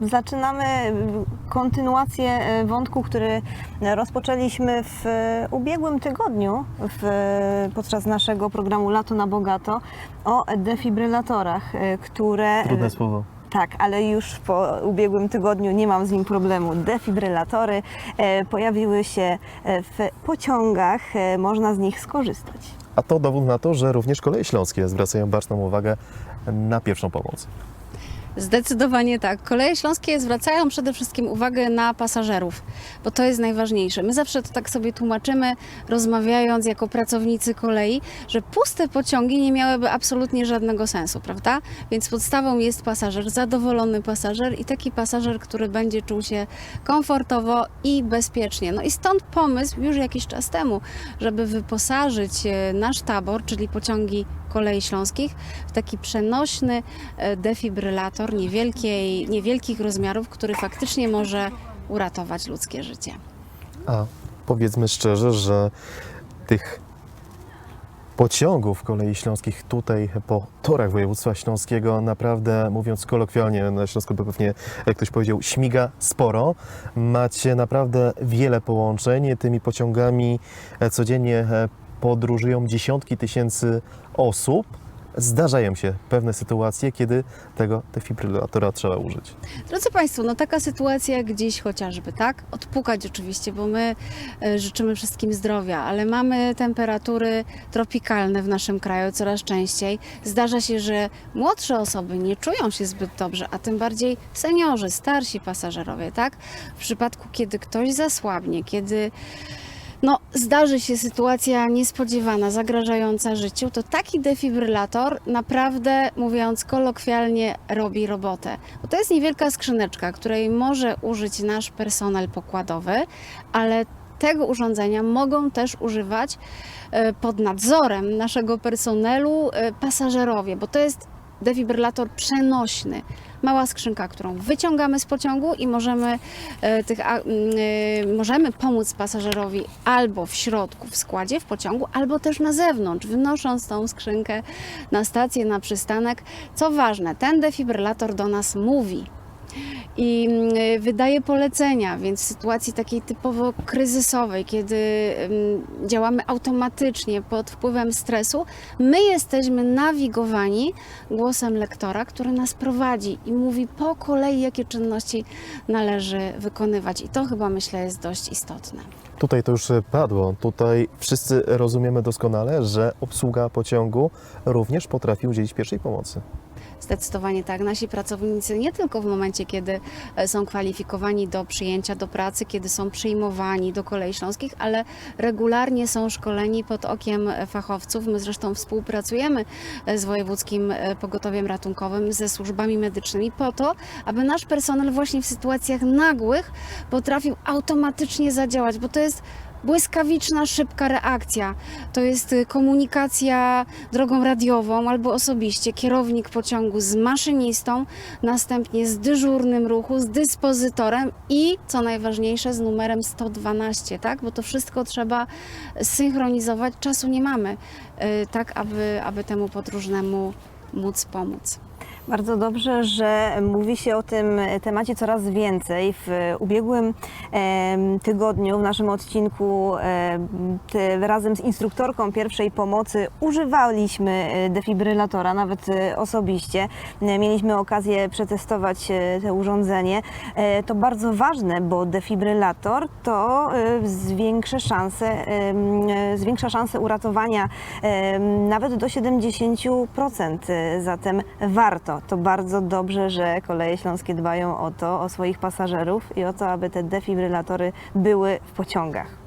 Zaczynamy kontynuację e, wątku, który rozpoczęliśmy w e, ubiegłym tygodniu w, podczas naszego programu Lato na Bogato o defibrylatorach, które... Trudne słowo. Tak, ale już po ubiegłym tygodniu nie mam z nim problemu. Defibrylotory e, pojawiły się w pociągach, można z nich skorzystać. A to dowód na to, że również koleje śląskie zwracają baczną uwagę na pierwszą pomoc. Zdecydowanie tak. Koleje śląskie zwracają przede wszystkim uwagę na pasażerów, bo to jest najważniejsze. My zawsze to tak sobie tłumaczymy, rozmawiając jako pracownicy kolei, że puste pociągi nie miałyby absolutnie żadnego sensu, prawda? Więc podstawą jest pasażer, zadowolony pasażer i taki pasażer, który będzie czuł się komfortowo i bezpiecznie. No i stąd pomysł już jakiś czas temu, żeby wyposażyć e, nasz tabor, czyli pociągi kolei śląskich, w taki przenośny e, defibrylator niewielkiej, niewielkich rozmiarów, który faktycznie może uratować ludzkie życie. A powiedzmy szczerze, że tych pociągów kolei śląskich tutaj po torach województwa śląskiego naprawdę, mówiąc kolokwialnie, na Śląsku by pewnie jak ktoś powiedział, śmiga sporo. Macie naprawdę wiele połączeń. Tymi pociągami e, codziennie e, podróżują dziesiątki tysięcy osób. Zdarzają się pewne sytuacje, kiedy tego defibrylatora trzeba użyć. Drodzy Państwo, no taka sytuacja jak dziś chociażby, tak? Odpukać oczywiście, bo my e, życzymy wszystkim zdrowia, ale mamy temperatury tropikalne w naszym kraju coraz częściej. Zdarza się, że młodsze osoby nie czują się zbyt dobrze, a tym bardziej seniorzy, starsi pasażerowie, tak? W przypadku, kiedy ktoś zasłabnie, kiedy no, zdarzy się sytuacja niespodziewana, zagrażająca życiu, to taki defibrylator naprawdę, mówiąc kolokwialnie, robi robotę. Bo to jest niewielka skrzyneczka, której może użyć nasz personel pokładowy, ale tego urządzenia mogą też używać e, pod nadzorem naszego personelu e, pasażerowie, bo to jest defibrylator przenośny. Mała skrzynka, którą wyciągamy z pociągu i możemy, e, tych, a, e, możemy pomóc pasażerowi albo w środku, w składzie, w pociągu, albo też na zewnątrz, wnosząc tą skrzynkę na stację, na przystanek. Co ważne, ten defibrylator do nas mówi i mm, wydaje polecenia, więc w sytuacji takiej typowo kryzysowej, kiedy mm, działamy automatycznie pod wpływem stresu, my jesteśmy nawigowani głosem lektora, który nas prowadzi i mówi po kolei, jakie czynności należy wykonywać. I to chyba myślę jest dość istotne. Tutaj to już padło. Tutaj wszyscy rozumiemy doskonale, że obsługa pociągu również potrafi udzielić pierwszej pomocy. Zdecydowanie tak. Nasi pracownicy nie tylko w momencie, kiedy e, są kwalifikowani do przyjęcia do pracy, kiedy są przyjmowani do kolei śląskich, ale regularnie są szkoleni pod okiem e, fachowców. My zresztą współpracujemy e, z Wojewódzkim Pogotowiem Ratunkowym, ze służbami medycznymi po to, aby nasz personel właśnie w sytuacjach nagłych potrafił automatycznie zadziałać, bo to jest błyskawiczna, szybka reakcja. To jest y, komunikacja drogą radiową albo osobiście, kierownik pociągu z maszynistą, następnie z dyżurnym ruchu, z dyspozytorem i co najważniejsze z numerem 112, tak? Bo to wszystko trzeba synchronizować, czasu nie mamy, y, tak aby, aby temu podróżnemu móc pomóc. Bardzo dobrze, że mówi się o tym temacie coraz więcej. W ubiegłym tygodniu w naszym odcinku razem z instruktorką pierwszej pomocy używaliśmy e, defibrylatora, nawet e, osobiście. Mieliśmy okazję przetestować e, to urządzenie. To bardzo ważne, bo defibrylator to zwiększa szanse, zwiększa szanse uratowania nawet do 70%. E, Zatem warto. To bardzo dobrze, że koleje śląskie dbają o to, o swoich pasażerów i o to, aby te defibrylatory były w pociągach.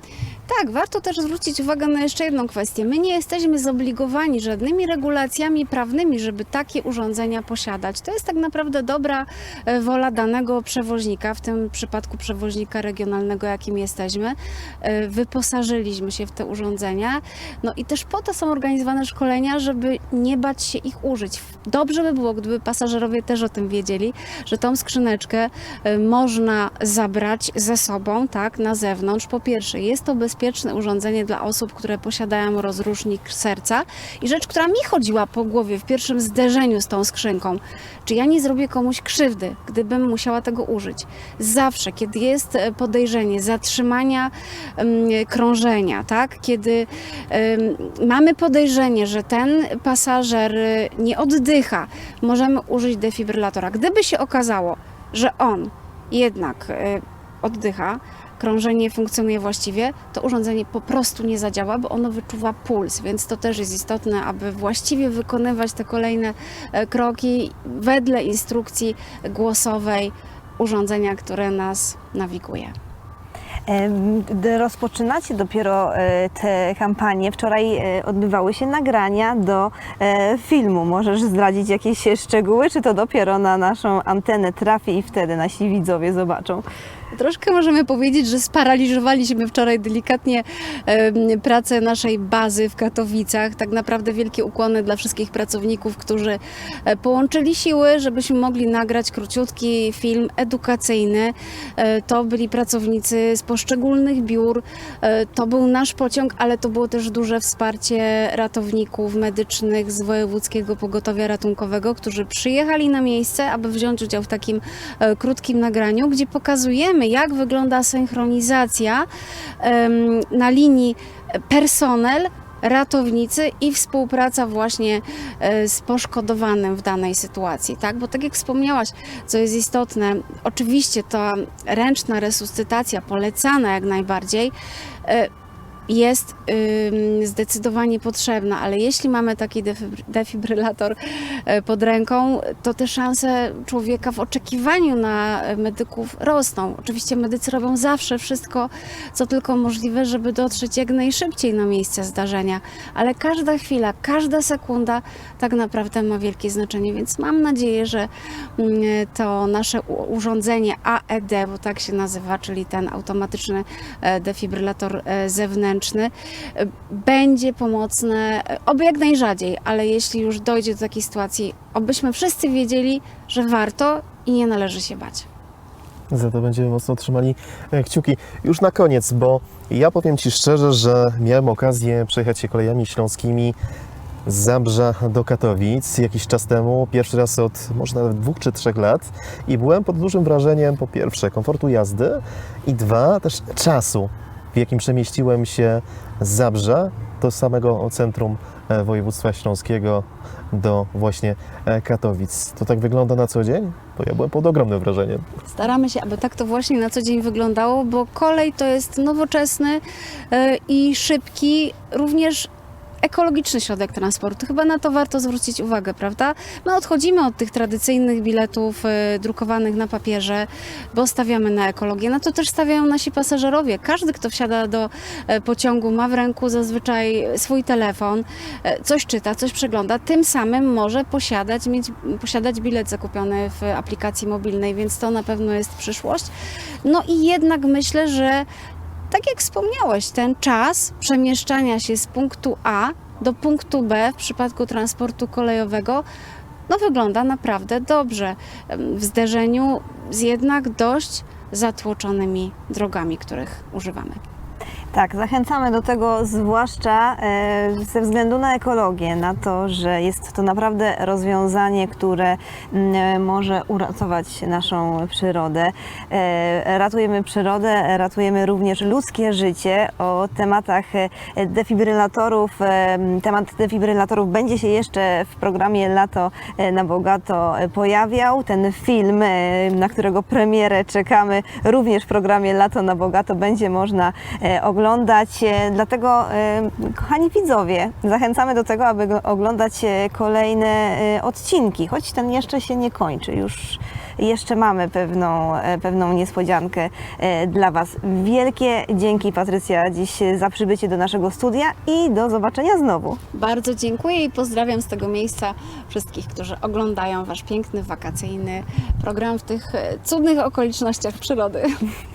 Tak, warto też zwrócić uwagę na jeszcze jedną kwestię. My nie jesteśmy zobligowani żadnymi regulacjami prawnymi, żeby takie urządzenia posiadać. To jest tak naprawdę dobra e, wola danego przewoźnika, w tym przypadku przewoźnika regionalnego, jakim jesteśmy. E, Wyposażyliśmy się w te urządzenia. No i też po to są organizowane szkolenia, żeby nie bać się ich użyć. Dobrze by było, gdyby pasażerowie też o tym wiedzieli, że tą skrzyneczkę e, można zabrać ze sobą, tak, na zewnątrz. Po pierwsze, jest to bezpieczne bezpieczne urządzenie dla osób, które posiadają rozrusznik serca. I rzecz, która mi chodziła po głowie w pierwszym zderzeniu z tą skrzynką, czy ja nie zrobię komuś krzywdy, gdybym musiała tego użyć. Zawsze, kiedy jest e, podejrzenie zatrzymania em, krążenia, tak? kiedy mamy podejrzenie, że ten pasażer y, nie oddycha, możemy użyć defibrylatora. Gdyby się okazało, że on jednak y, oddycha, krążenie funkcjonuje właściwie, to urządzenie po prostu nie zadziała, bo ono wyczuwa puls, więc to też jest istotne, aby właściwie wykonywać te kolejne e, kroki wedle instrukcji głosowej urządzenia, które nas nawiguje. Rozpoczynacie dopiero e, te kampanie. Wczoraj e, odbywały się nagrania do e, filmu. Możesz zdradzić jakieś szczegóły, czy to dopiero na naszą antenę trafi i wtedy nasi widzowie zobaczą? Troszkę możemy powiedzieć, że sparaliżowaliśmy wczoraj delikatnie pracę naszej bazy w Katowicach. Tak naprawdę wielkie ukłony dla wszystkich pracowników, którzy połączyli siły, żebyśmy mogli nagrać króciutki film edukacyjny. To byli pracownicy z poszczególnych biur. E, To był nasz pociąg, ale to było też duże wsparcie ratowników medycznych z Wojewódzkiego Pogotowia Ratunkowego, którzy przyjechali na miejsce, aby wziąć udział w takim e, krótkim nagraniu, gdzie pokazujemy, jak wygląda synchronizacja na linii personel, ratownicy i współpraca właśnie e, z poszkodowanym w danej sytuacji, tak? Bo tak jak wspomniałaś, co jest istotne, oczywiście ta ręczna resuscytacja polecana jak najbardziej, e, jest ym, zdecydowanie potrzebna, ale jeśli mamy taki defibry- defibrylator e, pod ręką, to te szanse człowieka w oczekiwaniu na e, medyków rosną. Oczywiście medycy robią zawsze wszystko, co tylko możliwe, żeby dotrzeć jak najszybciej na miejsce zdarzenia, ale każda chwila, każda sekunda tak naprawdę ma wielkie znaczenie, więc mam nadzieję, że mm, to nasze urządzenie AED, bo tak się nazywa, czyli ten automatyczny e, defibrylator e, będzie pomocne, oby jak najrzadziej, ale jeśli już dojdzie do takiej sytuacji, obyśmy wszyscy wiedzieli, że warto i nie należy się bać. Za to będziemy mocno trzymali e, kciuki. Już na koniec, bo ja powiem Ci szczerze, że miałem okazję przejechać się kolejami śląskimi z Zabrza do Katowic jakiś czas temu, pierwszy raz od może nawet dwóch czy trzech lat i byłem pod dużym wrażeniem po pierwsze komfortu jazdy i dwa też czasu, w jakim przemieściłem się z Zabrza do samego centrum e, województwa śląskiego do właśnie e, Katowic. To tak wygląda na co dzień? Bo ja byłem pod ogromnym wrażeniem. Staramy się, aby tak to właśnie na co dzień wyglądało, bo kolej to jest nowoczesny e, i szybki, również ekologiczny środek transportu. Chyba na to warto zwrócić uwagę, prawda? My odchodzimy od tych tradycyjnych biletów e, drukowanych na papierze, bo stawiamy na ekologię. Na to też stawiają nasi pasażerowie. Każdy, kto wsiada do e, pociągu, ma w ręku zazwyczaj swój telefon, e, coś czyta, coś przegląda, tym samym może posiadać, mieć, posiadać bilet zakupiony w aplikacji mobilnej, więc to na pewno jest przyszłość. No i jednak myślę, że tak jak wspomniałeś, ten czas przemieszczania się z punktu A do punktu B w przypadku transportu kolejowego no wygląda naprawdę dobrze w zderzeniu z jednak dość zatłoczonymi drogami, których używamy. Tak, zachęcamy do tego zwłaszcza e, ze względu na ekologię, na to, że jest to naprawdę rozwiązanie, które mm, może uratować naszą przyrodę. E, Ratujemy przyrodę, ratujemy również ludzkie życie. O tematach e, defibrylatorów, e, temat defibrylatorów będzie się jeszcze w programie Lato e, na Bogato e, pojawiał. Ten film, e, na którego premierę czekamy, również w programie Lato na Bogato będzie można e, oglądać. E, Dlatego, e, kochani widzowie, zachęcamy do tego, aby oglądać e, kolejne odcinki, choć ten jeszcze się nie kończy. Już jeszcze mamy pewną, pewną niespodziankę dla Was. Wielkie dzięki Patrycja dziś za przybycie do naszego studia i do zobaczenia znowu. Bardzo dziękuję i pozdrawiam z tego miejsca wszystkich, którzy oglądają Wasz piękny, wakacyjny program w tych cudnych okolicznościach przyrody.